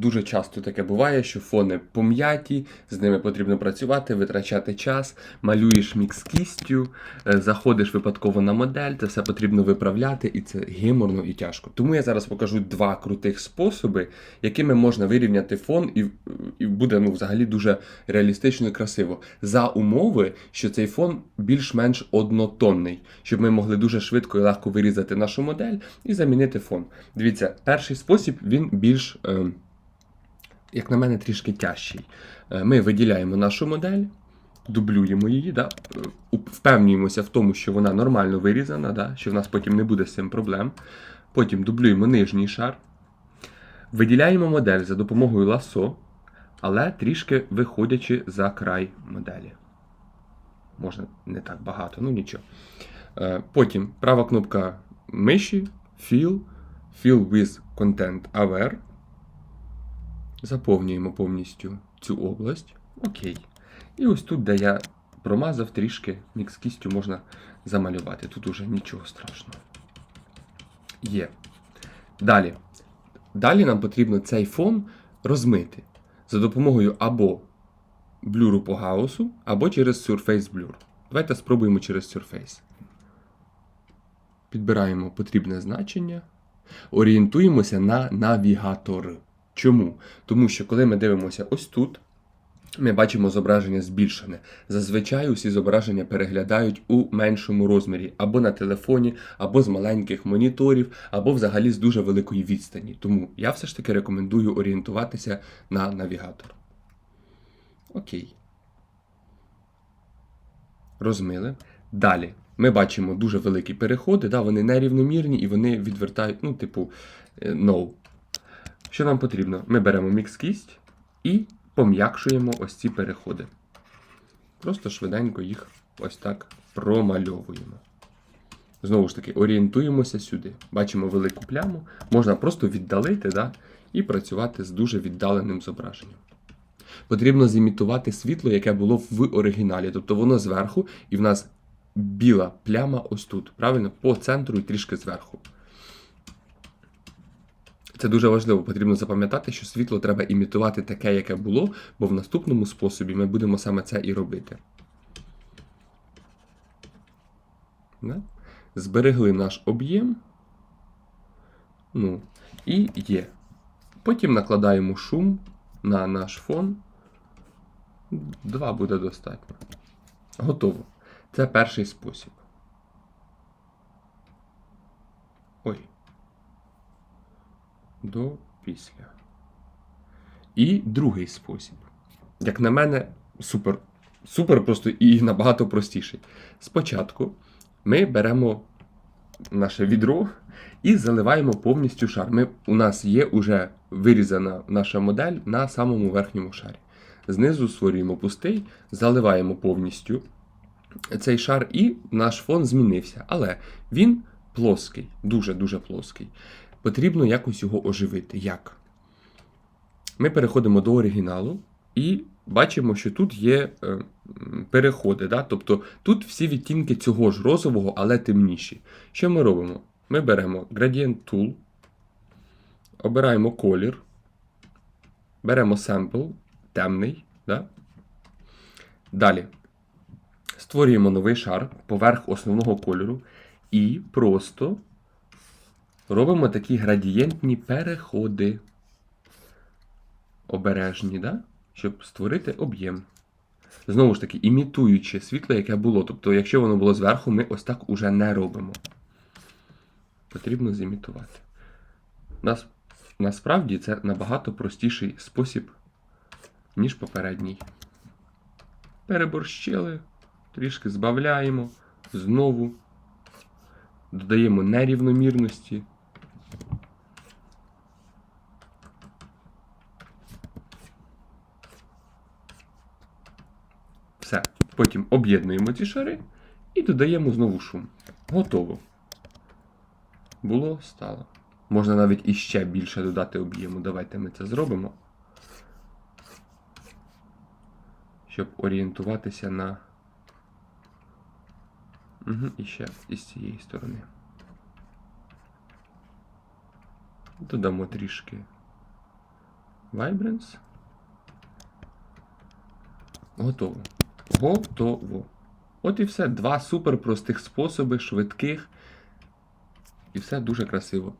Дуже часто таке буває, що фони пом'яті, з ними потрібно працювати, витрачати час, малюєш мікс кістю, е, заходиш випадково на модель, це все потрібно виправляти, і це геморно і тяжко. Тому я зараз покажу два крутих способи, якими можна вирівняти фон, і, і буде ну, взагалі дуже реалістично і красиво. За умови, що цей фон більш-менш однотонний, щоб ми могли дуже швидко і легко вирізати нашу модель і замінити фон. Дивіться, перший спосіб він більш. Е, як на мене, трішки тяжчий. Е, Ми виділяємо нашу модель, дублюємо її, да? е, впевнюємося в тому, що вона нормально вирізана, да? що в нас потім не буде з цим проблем. Потім дублюємо нижній шар, виділяємо модель за допомогою ласо, але трішки виходячи за край моделі. Можна не так багато, ну нічого. Е, Потім права кнопка миші, Fill, Fill with Content Aware. Заповнюємо повністю цю область. Окей. І ось тут, де я промазав трішки, мікс кістю можна замалювати. Тут уже нічого страшного. Є. Далі. Далі нам потрібно цей фон розмити за допомогою або блюру по гаусу, або через Surface Blur. Давайте спробуємо через Surface. Підбираємо потрібне значення. Орієнтуємося на навігатор. Чому? Тому що коли ми дивимося ось тут, ми бачимо зображення збільшене. Зазвичай усі зображення переглядають у меншому розмірі, або на телефоні, або з маленьких моніторів, або взагалі з дуже великої відстані. Тому я все ж таки рекомендую орієнтуватися на навігатор. Окей. Розмили. Далі. Ми бачимо дуже великі переходи, да, вони нерівномірні і вони відвертають, ну, типу, е, no. Що нам потрібно? Ми беремо мікс-кість і пом'якшуємо ось ці переходи. Просто швиденько їх ось так промальовуємо. Знову ж таки, орієнтуємося сюди. Бачимо велику пляму. Можна просто віддалити да, і працювати з дуже віддаленим зображенням. Потрібно зімітувати світло, яке було в оригіналі. Тобто воно зверху, і в нас біла пляма ось тут. Правильно? По центру і трішки зверху. Це дуже важливо, потрібно запам'ятати, що світло треба імітувати таке, яке було, бо в наступному способі ми будемо саме це і робити. Да? Зберегли наш об'єм. Ну, і є. Потім накладаємо шум на наш фон. Два буде достатньо. Готово. Це перший спосіб. Ой до після. І другий спосіб. Як на мене, супер. Супер просто і набагато простіший. Спочатку ми беремо наше відро і заливаємо повністю шар. Ми, У нас є вже вирізана наша модель на самому верхньому шарі. Знизу створюємо пустий, заливаємо повністю цей шар, і наш фон змінився. Але він плоский, дуже-дуже плоский потрібно якось його оживити. Як? Ми переходимо до оригіналу і бачимо, що тут є е, переходи. Да? Тобто тут всі відтінки цього ж розового, але темніші. Що ми робимо? Ми беремо Gradient Tool, обираємо колір, беремо семпл, темний. Да? Далі створюємо новий шар поверх основного кольору і просто робимо такі градієнтні переходи. Обережні, да? щоб створити об'єм. Знову ж таки, імітуючи світло, яке було. Тобто, якщо воно було зверху, ми ось так уже не робимо. Потрібно зімітувати. Нас, Насправді це набагато простіший спосіб, ніж попередній. Переборщили, трішки збавляємо, знову додаємо нерівномірності. Все. Потім об'єднуємо ці шари і додаємо знову шум. Готово. Було, стало. Можна навіть іще більше додати об'єму. Давайте ми це зробимо. Щоб орієнтуватися на. Угу, І ще із цієї сторони. Додамо трішки Vibrance. Готово. Готово. От і все. Два супер простих способи, швидких. І все дуже красиво.